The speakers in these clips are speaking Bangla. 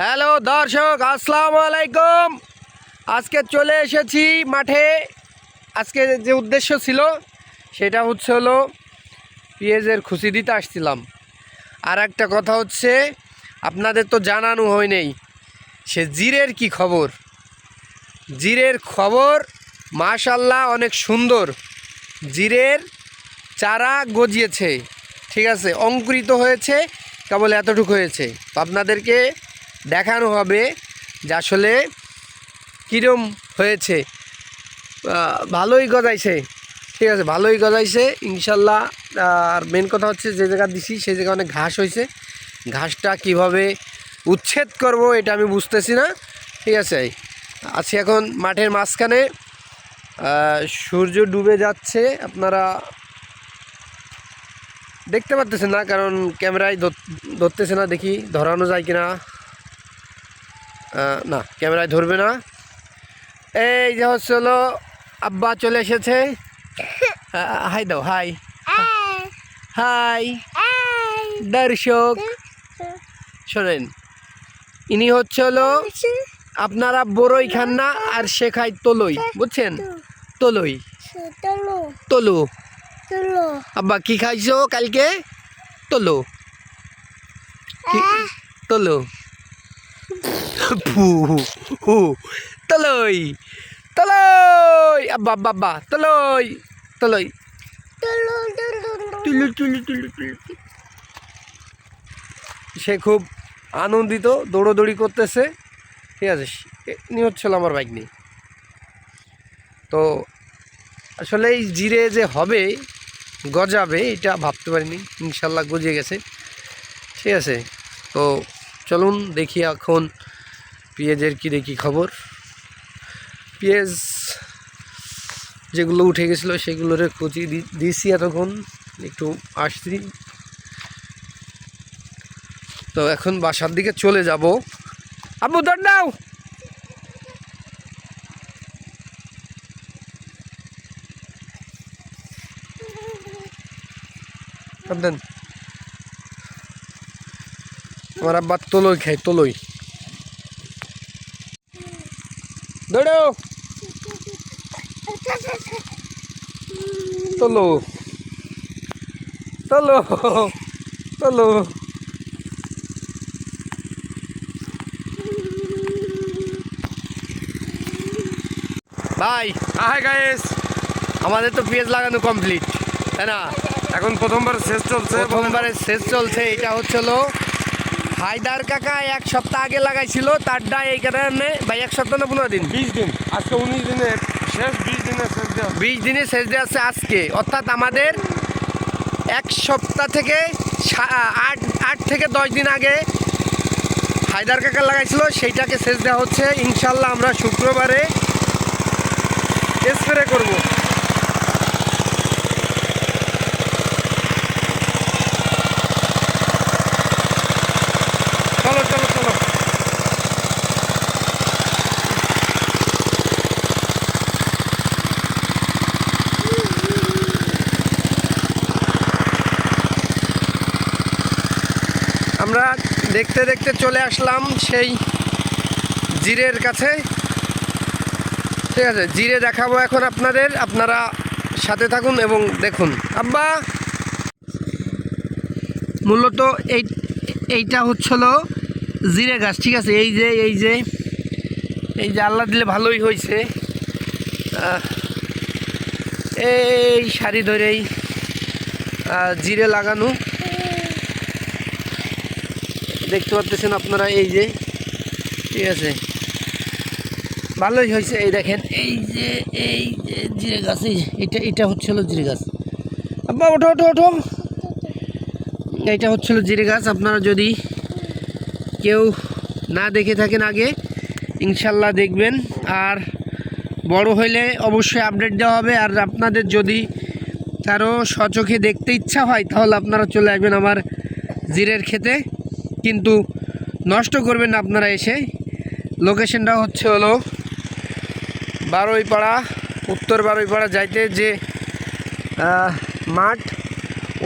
হ্যালো দর্শক, আসসালামু আলাইকুম। আজকে চলে এসেছি মাঠে। আজকে যে উদ্দেশ্য ছিল, সেটা হচ্ছে হলো পেঁয়াজের খুশি দিতে আসছিলাম। আর একটা কথা হচ্ছে, আপনাদের তো জানানো হয় নেই, সে জিরের কি খবর? জিরের খবর মাশাল্লাহ অনেক সুন্দর। জিরের চারা গজিয়েছে, ঠিক আছে, অঙ্কুরিত হয়েছে, কেবল এতটুকু হয়েছে। তো আপনাদেরকে দেখানো হবে যে আসলে কীরম হয়েছে। ভালোই গজাইছে। ঠিক আছে, ভালোই গজাইছে, ইনশাল্লাহ। আর মেন কথা হচ্ছে যে জায়গা দিছি, সেই জায়গায় অনেক ঘাস হয়েছে। ঘাসটা কীভাবে উচ্ছেদ করব এটা আমি বুঝতেছি না। ঠিক আছে, আছি এখন মাঠের মাঝখানে। সূর্য ডুবে যাচ্ছে, আপনারা দেখতে পারতেছেন না, কারণ ক্যামেরায় ধর- ধরতেছে না দেখি, ধরানো যায় কিনা। না, ক্যামেরায় ধরবে না। এই যে হচ্ছে হলো, আব্বা চলে এসেছে। হাই দাও, হাই। হাই। দর্শক। শোনেন, ইনি হচ্ছে হলো আপনারা বড়ই খান না আর সে খায় তলই, বুঝছেন? তলই। তলু। আব্বা, কি খাইছো কালকে? তলু। তলো। হু তলই তলই আব্বা আব্বা তলই তলই সে খুব আনন্দিত, দৌড়োদৌড়ি করতেছে। ঠিক আছে ইনি হচ্ছিল আমার বাইক নিয়ে। তো আসলে এই জিরে যে হবে, গজাবে, এটা ভাবতে পারিনি। ইনশাল্লাহ গজিয়ে গেছে। ঠিক আছে, তো চলুন দেখি এখন পেঁয়াজের কী দেখি খবর? পেঁয়াজ যেগুলো উঠে গেছিল সেগুলোরে কুচি দিয়েছি এতক্ষণ, একটু আসছি। তো এখন বাসার দিকে চলে যাব। নাও! দেন আমার আব্বা তলই খাই তলই। দৌড়ো তলো। তলো। তলো। ভাই হাই গাইস আমাদের তো পেঁয়াজ লাগানো কমপ্লিট তাই না? এখন প্রথমবার শেষ চলছে। প্রথমবারের শেষ চলছে এটা হচ্ছে হায়দার কাকা এক সপ্তাহ আগে লাগাইছিল তারটা এই কারণে ভাই এক সপ্তাহ না পনেরো দিন। বিশ দিন আজকে উনিশ দিনে শেষ বিশ দিনে শেষ দেওয়া বিশ দিনে শেষ দিয়ে আছে আজকে। অর্থাৎ আমাদের এক সপ্তাহ থেকে আট আট থেকে দশ দিন আগে হায়দার কাকা লাগাইছিল সেইটাকে শেষ দেওয়া হচ্ছে। ইনশাল্লাহ আমরা শুক্রবারে স্প্রে করব। আমরা দেখতে দেখতে চলে আসলাম সেই জিরের কাছে। ঠিক আছে, জিরে দেখাবো এখন আপনাদের, আপনারা সাথে থাকুন এবং দেখুন। আব্বা, মূলত এই এইটা হচ্ছিল জিরে গাছ, ঠিক আছে? এই যে এই যে এই যে আল্লাহ দিলে ভালোই হয়েছে এই সারি ধরেই জিরে লাগানো। দেখতে পাচ্ছেন আপনারা এই যে, ঠিক আছে? ভালোই হয়েছে এই দেখেন, এই যে এই যে জিরে গাছ, এই এটা এটা হচ্ছিল জিরে গাছ। আব্বা, ওঠো ওঠো ওঠো। এইটা হচ্ছিল জিরে গাছ, আপনারা যদি কেউ না দেখে থাকেন আগে, ইনশাল্লাহ দেখবেন। আর বড় হইলে অবশ্যই আপডেট দেওয়া হবে। আর আপনাদের যদি তারও সচোখে দেখতে ইচ্ছা হয়, তাহলে আপনারা চলে আসবেন আমার জিরের খেতে। কিন্তু নষ্ট করবেন আপনারা এসে। লোকেশনটা হচ্ছে হলো বারোইপাড়া, উত্তর বারোইপাড়া যাইতে যে মাঠ,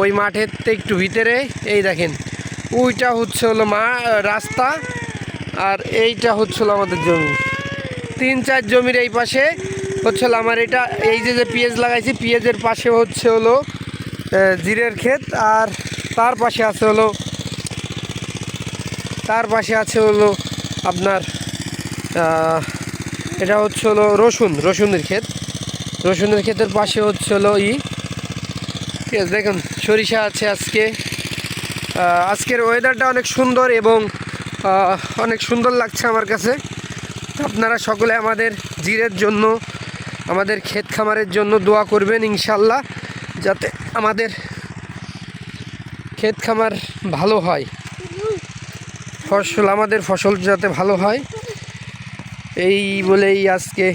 ওই মাঠের একটু ভিতরে। এই দেখেন ওইটা হচ্ছে হলো মা রাস্তা, আর এইটা হচ্ছিল আমাদের জমি। তিন, চার জমির এই পাশে হচ্ছিল আমার এটা, এই যে যে পেঁয়াজ লাগাইছি, পেঁয়াজের পাশে হচ্ছে হলো জিরের ক্ষেত, আর তার পাশে আছে হলো, তার পাশে আছে হলো আপনার এটা হচ্ছে হলো রসুন, রসুনের ক্ষেত। রসুনের ক্ষেতের পাশে হচ্ছে হলো ই ঠিক আছে দেখুন, সরিষা আছে আজকে। আজকের ওয়েদারটা অনেক সুন্দর এবং অনেক সুন্দর লাগছে আমার কাছে। আপনারা সকলে আমাদের জিরের জন্য, আমাদের ক্ষেত খামারের জন্য দোয়া করবেন ইনশাল্লাহ যাতে আমাদের ক্ষেত খামার ভালো হয়। ফসল, আমাদের ফসল যাতে ভালো হয়। এই বলেই আজকে।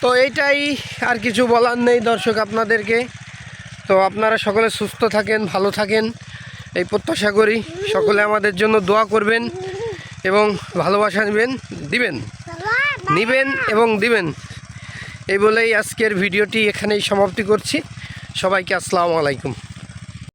তো এইটাই আর কিছু বলার নেই দর্শক আপনাদেরকে। তো আপনারা সকলে সুস্থ থাকেন, ভালো থাকেন। এই প্রত্যাশা করি সকলে আমাদের জন্য দোয়া করবেন এবং ভালোবাসা নেবেন, দিবেন। নিবেন এবং দিবেন। এই বলেই আজকের ভিডিওটি এখানেই সমাপ্তি করছি। সবাইকে আসসালামু আলাইকুম।